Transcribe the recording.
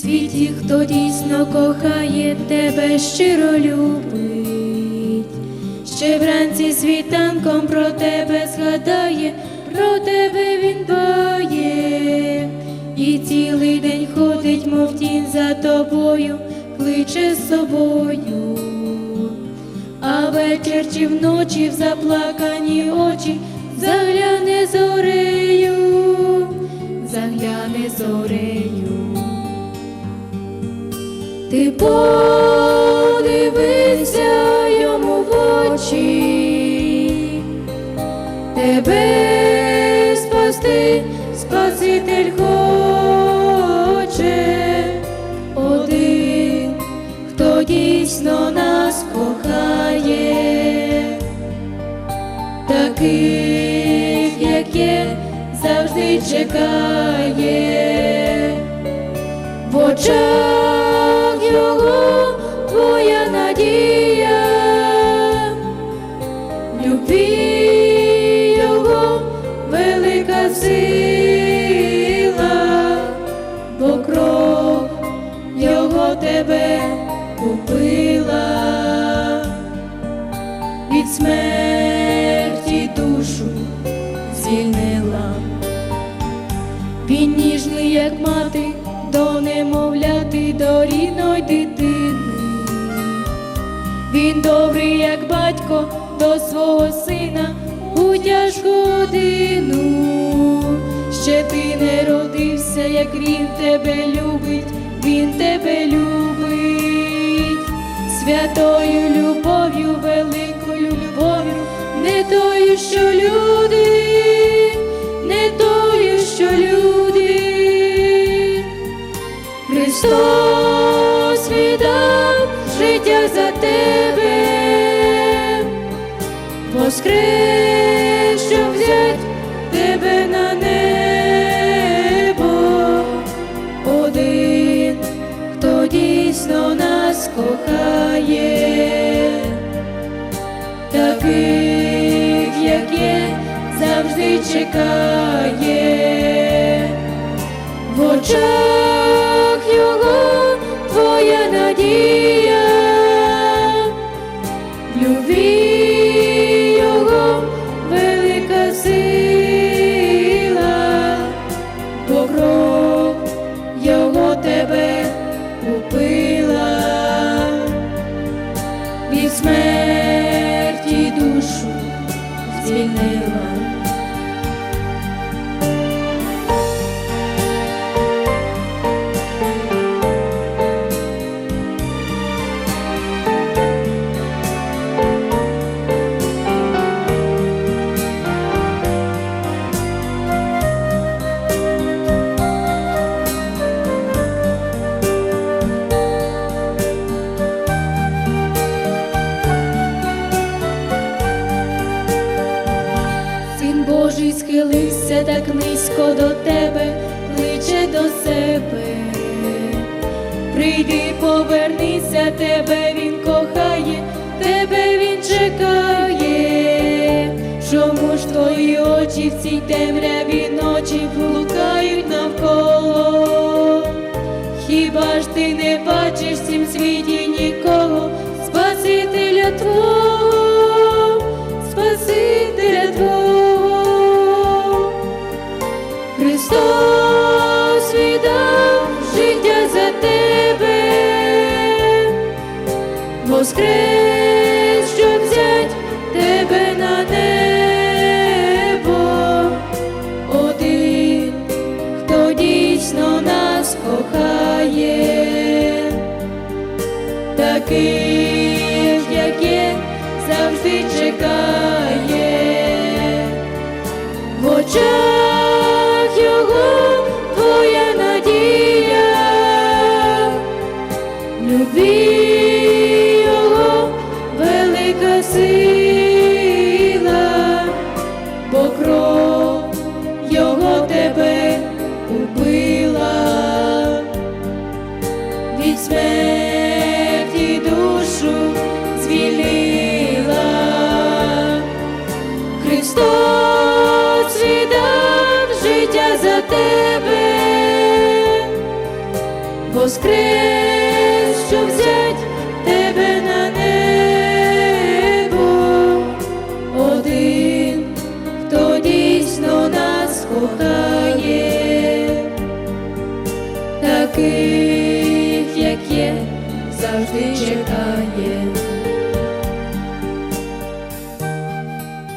світі, хто дійсно кохає тебе, щиро любить, ще вранці світанком про тебе згадає, про тебе він дбає, і цілий день ходить, мов тінь за тобою, кличе з собою. А вечір чи вночі в заплакані очі загляне зорею, загляне зорею. Ти подивися йому в очі, тебе спасти, Спаситель хоче. Один, хто дійсно нас кохає, таких, як є, завжди чекає, в очах його твоя надія, в любві його велика сила, бо кров його тебе купила від смерті душу звільнила. Він ніжний, як мати, до немовляти, до рідної дитини. Він добрий, як батько, до свого сина у тяжку годину. Ще ти не родився, як він тебе любить, він тебе любить, святою любов'ю, великою любов'ю, не тою, що люди, не тою, що люди. Христос воскрес, щоб взять тебе на небо, один, хто дійсно нас кохає, таких, як є, завжди чекає. В очах звільнила. Син Божий схилився так низько до тебе, кличе до себе. Прийди, повернися, тебе він кохає, тебе він чекає. Чому ж твої очі в цій темряві ночі блукають навколо? Хіба ж ти не Христос віддав життя за тебе, воскрес, щоб взять тебе на небо, один, хто дійсно нас кохає, таких, як є, завжди чекає. В очах воскрес, щоб взять тебе на небо, один, хто дійсно нас кохає, таких, як є, завжди чекає.